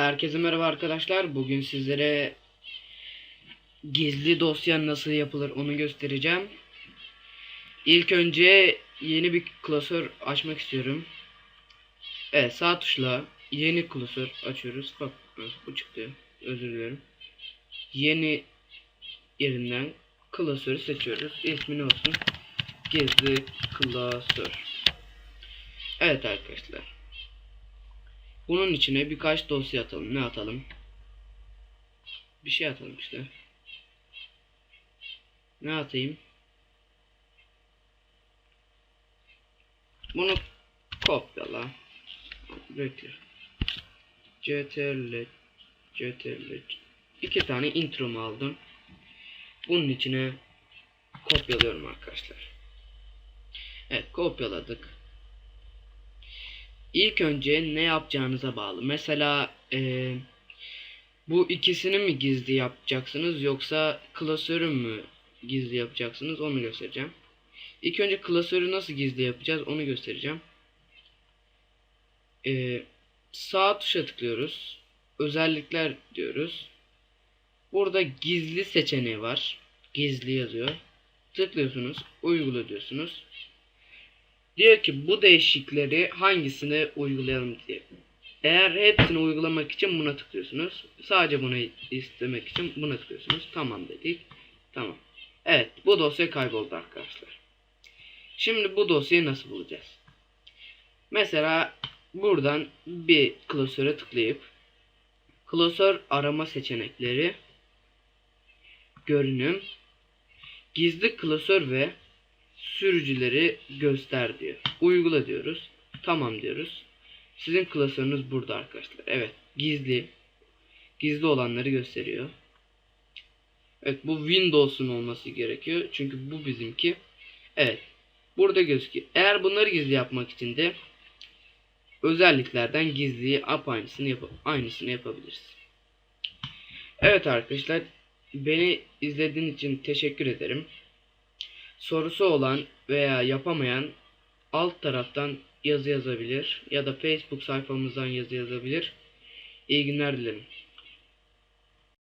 Herkese merhaba arkadaşlar. Bugün sizlere gizli dosya nasıl yapılır onu göstereceğim. İlk önce yeni bir klasör açmak istiyorum. Evet sağ tuşla yeni klasör açıyoruz. Bak bu çıktı. Özür dilerim. Yeni yerinden klasörü seçiyoruz. İsmi ne olsun? Gizli klasör. Evet arkadaşlar. Bunun içine birkaç dosya atalım. Ne atalım? Bir şey atalım işte. Ne atayım? Bunu kopyala. Bekle. CTRL CTRL iki tane intromu aldım. Bunun içine kopyalıyorum arkadaşlar. Evet kopyaladık. İlk önce ne yapacağınıza bağlı. Mesela eee, bu ikisini mi gizli yapacaksınız yoksa klasörü mü gizli yapacaksınız onu göstereceğim. İlk önce klasörü nasıl gizli yapacağız onu göstereceğim. Eee, sağ tuşa tıklıyoruz. Özellikler diyoruz. Burada gizli seçeneği var. Gizli yazıyor. Tıklıyorsunuz. Uygula diyorsunuz. Diyor ki bu değişikleri hangisine uygulayalım diye. Eğer hepsini uygulamak için buna tıklıyorsunuz. Sadece bunu istemek için buna tıklıyorsunuz. Tamam dedik. Tamam. Evet bu dosya kayboldu arkadaşlar. Şimdi bu dosyayı nasıl bulacağız? Mesela buradan bir klasöre tıklayıp klasör arama seçenekleri görünüm gizli klasör ve sürücüleri göster diyor. Uygula diyoruz. Tamam diyoruz. Sizin klasörünüz burada arkadaşlar. Evet. Gizli. Gizli olanları gösteriyor. Evet bu Windows'un olması gerekiyor. Çünkü bu bizimki. Evet. Burada gözüküyor. Eğer bunları gizli yapmak için de özelliklerden gizliyi ap aynısını, yap aynısını yapabiliriz. Evet arkadaşlar. Beni izlediğin için teşekkür ederim sorusu olan veya yapamayan alt taraftan yazı yazabilir ya da Facebook sayfamızdan yazı yazabilir. İyi günler dilerim.